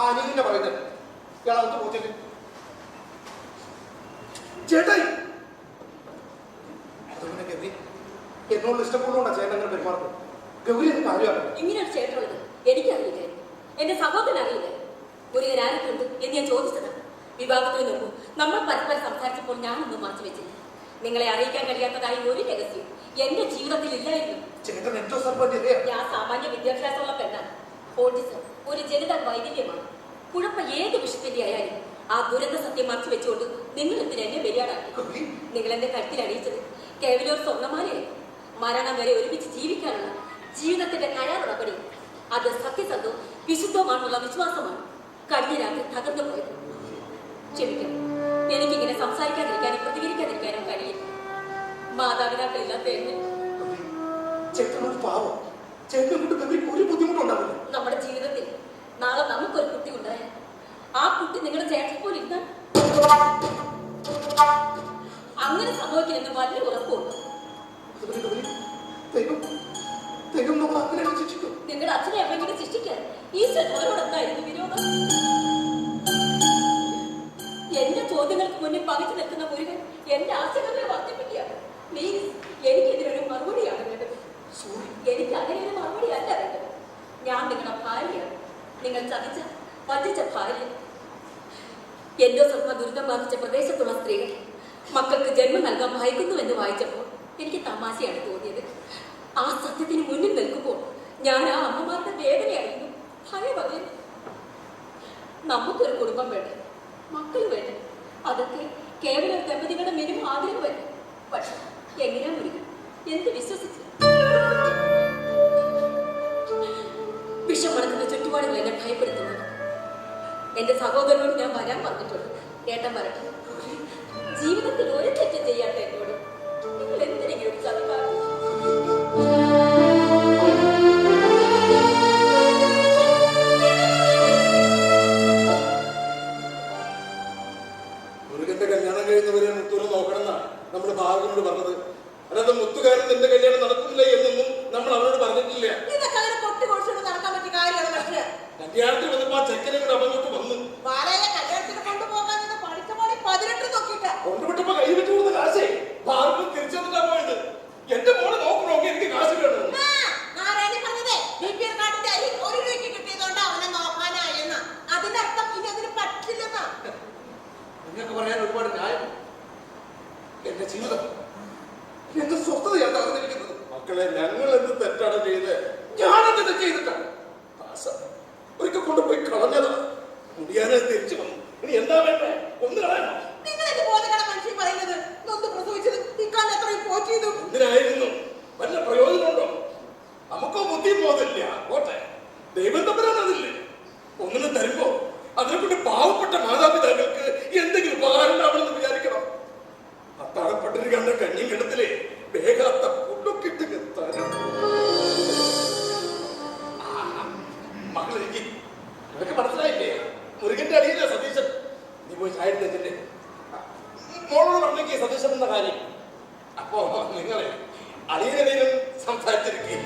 ആ അനിലിന്റെ പറയുന്നത് ഇയാളകത്ത് പോച്ചിട്ട് ചേട്ടായി അതുകൊണ്ട് ഗൗരി എന്നോട് ഇഷ്ടപ്പെടുന്നുണ്ടോ ചേട്ടൻ അങ്ങനെ പെരുമാറുന്നത്? ഗൗരി എനിക്ക് അറിയാമോ ഇങ്ങനെ ഒരു ചേട്ടനുള്ളത് എനിക്കറിയില്ലായിരുന്നു എന്റെ സഹോദരൻ അറിയില്ല? മുരുകൻ ആരൊക്കെയുണ്ട് എന്ന് ഞാൻ ചോദിച്ചത്. വിവാഹത്തിന് മുമ്പ് നമ്മൾ പരസ്പരം സംസാരിച്ചപ്പോൾ ഞാനൊന്നും മാറ്റി വെച്ചില്ല. നിങ്ങളെ അറിയിക്കാൻ കഴിയാത്തതായി ഒരു രഹസ്യം എന്റെ ജീവിതത്തിൽ ഇല്ലായിരുന്നു. ഞാൻ സാമാന്യ വിദ്യാഭ്യാസമുള്ള പെണ്ണാണ് ഓട്ടിസം ഒരു ജനതാ വൈകല്യമാണ്. കുഴപ്പം ഏത് വിഷയത്തിന്റെ ആയാലും ആ ദുരന്ത സത്യം മറച്ചു വെച്ചുകൊണ്ട് നിങ്ങൾ എന്തിന് എന്നെ ബലിയാടാക്കി? നിങ്ങൾ എന്റെ കരുത്തിൽ അണിയിച്ചത്. കേവലം ഒരു മരണം വരെ ഒരുമിച്ച് ജീവിക്കാനുള്ള ജീവിതത്തിന്റെ കരാറുള്ള പണി അത് സത്യസന്ധവും വിശുദ്ധവുമാണെന്നുള്ള വിശ്വാസമാണ്. കഴിഞ്ഞ രാത്രി തകർന്നു പോയത്. ക്ഷമിക്കണം. എനിക്കിങ്ങനെ സംസാരിക്കാതിരിക്കാനും പ്രതികരിക്കാതിരിക്കാനും കഴിയില്ല. മാതാപിതാക്കളില്ലാത്ത എന്നെ. ഒരു പാവം. കൊണ്ട് ഗൗരിക്ക് ഒരു ബുദ്ധിമുട്ടുണ്ടാവില്ല? നമ്മുടെ ജീവിതത്തിൽ നാളെ നമുക്കൊരു കുട്ടി ഉണ്ടായ ആ കുട്ടി നിങ്ങളുടെ ചേട്ടൻ പോലെ ഇല്ല അങ്ങനെ സംഭവിക്കില്ലെന്ന് വലിയ ഉറപ്പുണ്ട് നിങ്ങളുടെ അച്ഛനെ അമ്മയും ശിക്ഷിക്കാൻ ഈ അവരോട് എന്തായിരുന്നു വിരോധം? എന്റെ ചോദ്യങ്ങൾക്ക് മുന്നിൽ പകച്ചു നിൽക്കുന്ന മുരുകൻ എന്റെ ആശങ്കകളെ ഭാര്യയാണ് നിങ്ങൾ ചതിച്ച വഞ്ചിച്ച ഭാര്യ. എൻഡോസർമ ദുരിതം ബാധിച്ച പ്രദേശത്തുള്ള സ്ത്രീകൾ മക്കൾക്ക് ജന്മം നൽകാൻ വായിക്കുന്നു എന്ന് വായിച്ചപ്പോൾ എനിക്ക് തമാശയാണ് തോന്നിയത്. ആ സത്യത്തിന് മുന്നിൽ നിൽക്കുമ്പോൾ ഞാൻ ആ അമ്മമാരുടെ വേദനയായിരുന്നു. ഭയമറിയുന്നു നമുക്കൊരു കുടുംബം വേണ്ടേ? മക്കൾ വേണ്ടേ? അതൊക്കെ കേവലം ദമ്പതികളുടെ മിനിമം ആഗ്രഹമല്ല പക്ഷെ എങ്ങനെയാ മുരുകൻ? എന്ത് വിശ്വസിച്ച് ഭയപ്പെടുത്തുന്നത്. എന്റെ സഹോദരനോട് ഞാൻ വരാൻ പറഞ്ഞിട്ടുണ്ട്. ഏട്ടൻ വരട്ടെ. ജീവിതത്തിൽ ഒരു തെറ്റ് ചെയ്യാത്ത എന്നോട് നിങ്ങൾ എന്തിനെങ്കിലും മുരുകന്റെ കല്യാണം കഴിയുന്നവരെ മുത്തൂര് നോക്കണമെന്നാണ് നമ്മുടെ ഭാഗനോട് പറഞ്ഞത്. അല്ലാതെ മുത്തുകാരൻ എന്റെ കല്യാണം നടക്കുന്നില്ല എന്നൊന്നും നമ്മൾ അവരോട് പറഞ്ഞിട്ടില്ല. കല്യാണത്തിന് വന്നപ്പോ ആ ചെക്കനെ കൂടെ അവങ്ങോട്ട് വന്നു. ബാലയെ കല്യാണത്തിന് കൊണ്ടുപോകാൻ പഠിച്ച പണി പതിനെട്ട് നോക്കിയിട്ട്. കൊണ്ടുവിട്ടപ്പോ കൈ വിട്ടു കൊടുത്ത കാശേ. ഭാഗം തിരിച്ചെന്നിട്ടാ പോയത്. എന്റെ മോളെ നോക്കണോക്കി എനിക്ക് കാശ് വേണം. നിങ്ങൾക്ക് പറയാൻ ഒരുപാട് ന്യായം. എന്റെ ജീവിതം. എന്റെ സ്വസ്ഥതയാണ് തകർന്നിരിക്കുന്നത്. മക്കളെ ഞങ്ങൾ എന്ത് തെറ്റാണ് ചെയ്തത്? ഞാനെന്ത് ചെയ്തിട്ടാണ്? കൊണ്ടുപോയി കളഞ്ഞതാ. മുടിയാനെ തിരിച്ചു വന്നു. ഇനി എന്താ വേണ്ടേ? ഒന്ന് കളയണോ? എന്തിനായിരുന്നു? വല്ല പ്രയോജനമുണ്ടോ? നമുക്കോ ബുദ്ധി പോകില്ല പോട്ടെ. ദൈവം തമ്മിലാണ് കാര്യം അപ്പോ നിങ്ങളെ അളിയനും സംസാരിച്ചിരിക്കും.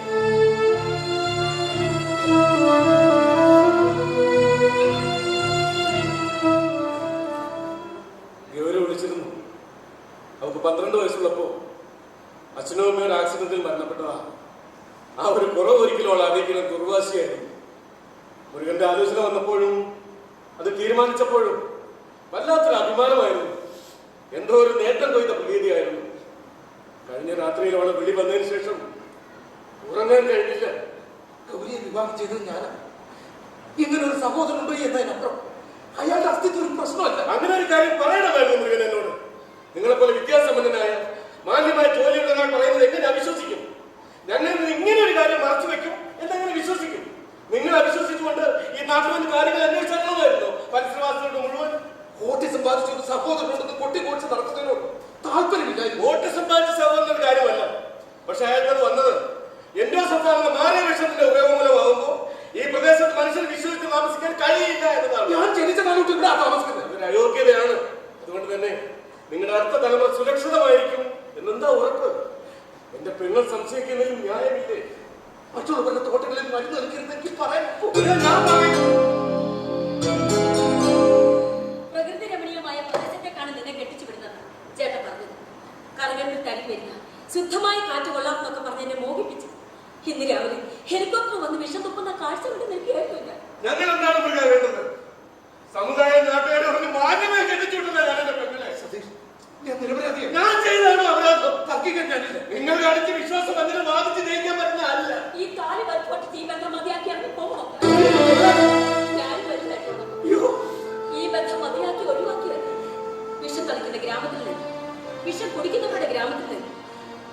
പന്ത്രണ്ട് വയസ്സുള്ളപ്പോ അച്ഛനും അമ്മയും ഒരു ആക്സിഡന്റിൽ മരണപ്പെട്ടതാ. ആ ഒരു കുറവ് ഒരിക്കലും അവൾ അറിയിക്കുന്ന ദുർവാശിയായിരുന്നു മുരുകന്റെ ആലോചന വന്നപ്പോഴും അത് തീരുമാനിച്ചപ്പോഴും വല്ലാത്തൊരു അഭിമാനമായിരുന്നു. എന്തോ ഒരു നേട്ടം കൊയ്ത പ്രതീതിയായിരുന്നു കഴിഞ്ഞ രാത്രിയിൽ അവളെ വിളി വന്നതിന് ശേഷം ഉറങ്ങാൻ കഴിഞ്ഞില്ല. ഗൗരിയെ വിവാഹം ചെയ്തത് ഞാനാണ് ഇങ്ങനെ ഒരു സഹോദരനുണ്ട് എന്നതിനപ്പുറം അയാളുടെ അസ്തിത്വം ഒരു പ്രശ്നമല്ല. അങ്ങനെ ഒരു കാര്യം പറയണമായിരുന്നു മുരുകൻ എന്നോട്. നിങ്ങളെപ്പോലെ വിദ്യാസമ്പന്നനായ മാന്യമായ ജോലിയുള്ള ഒരാൾ പറയുന്നത് എങ്ങനെ അവിശ്വസിക്കും? ഞങ്ങൾ ഇങ്ങനെ ഒരു കാര്യം മറച്ചു വെക്കും എന്നെങ്ങനെ വിശ്വസിക്കും. നിങ്ങൾ അവിശ്വസിച്ചുകൊണ്ട് ഈ നാട്ടിൽ വന്ന് കാര്യങ്ങൾ അന്വേഷിച്ചു പരിസരവാസികളുടെ മുഴുവൻ കോട്ടി സമ്പാദിച്ച ഒരു സഹോദരനുണ്ടെന്ന് കൊട്ടി കോടിച്ച് നടത്തുന്നതിനോട് താല്പര്യമില്ല വോട്ട് സമ്പാദിച്ച സഹോദരൻ കാര്യമല്ല. പക്ഷെ അയാൾക്കത് വന്നത് എൻഡോ സംസ്ഥാന മാറിയ വിഷത്തിന്റെ ഉപയോഗം മൂലമാകുമ്പോ വിഷം കുടിക്കുന്നവരുടെ ഗ്രാമത്തിൽ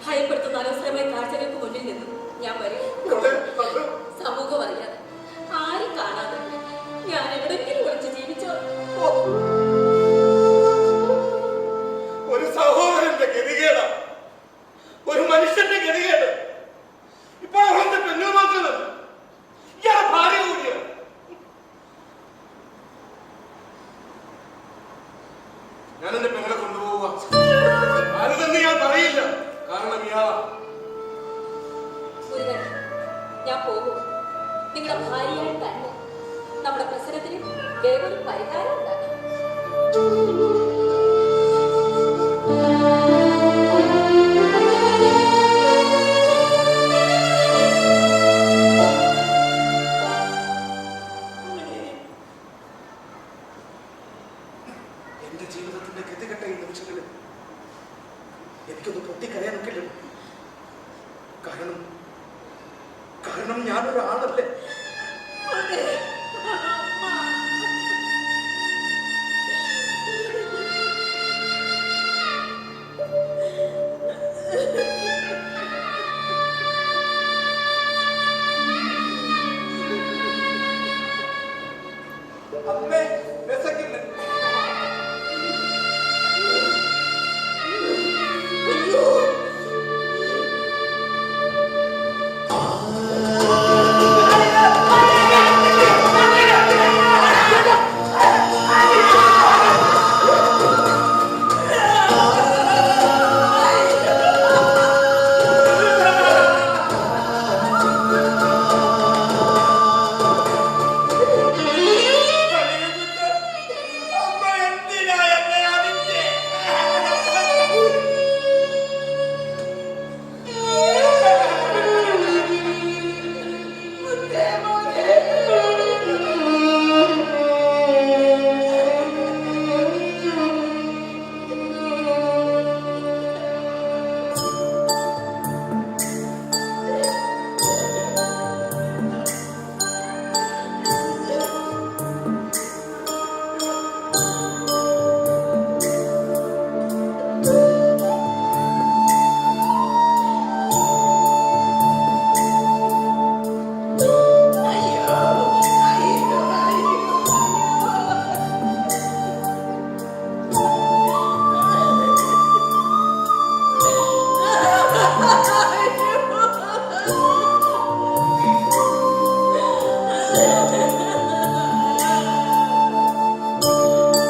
ഭയപ്പെടുത്തുന്ന അനവസരമായ കാഴ്ചകൾക്ക് മുന്നിൽ നിന്നും ഞാൻ വരും സമൂഹം അറിയാതെ ആരും കാണാതെ. ഞാൻ എവിടെങ്കിലും കുറച്ച് ജീവിച്ചോ? ഞാൻ പോകും. നിങ്ങളുടെ ഭാര്യയായി തന്നെ നമ്മുടെ പ്രശ്നത്തിന് വേറൊരു പരിഹാരം ഉണ്ടാക്കാം. എന്റെ ജീവിതത്തിന്റെ എനിക്കൊന്ന് പൊട്ടിക്കരയാനൊക്കെ കാരണം കാരണം ഞാനൊരാളല്ലേ?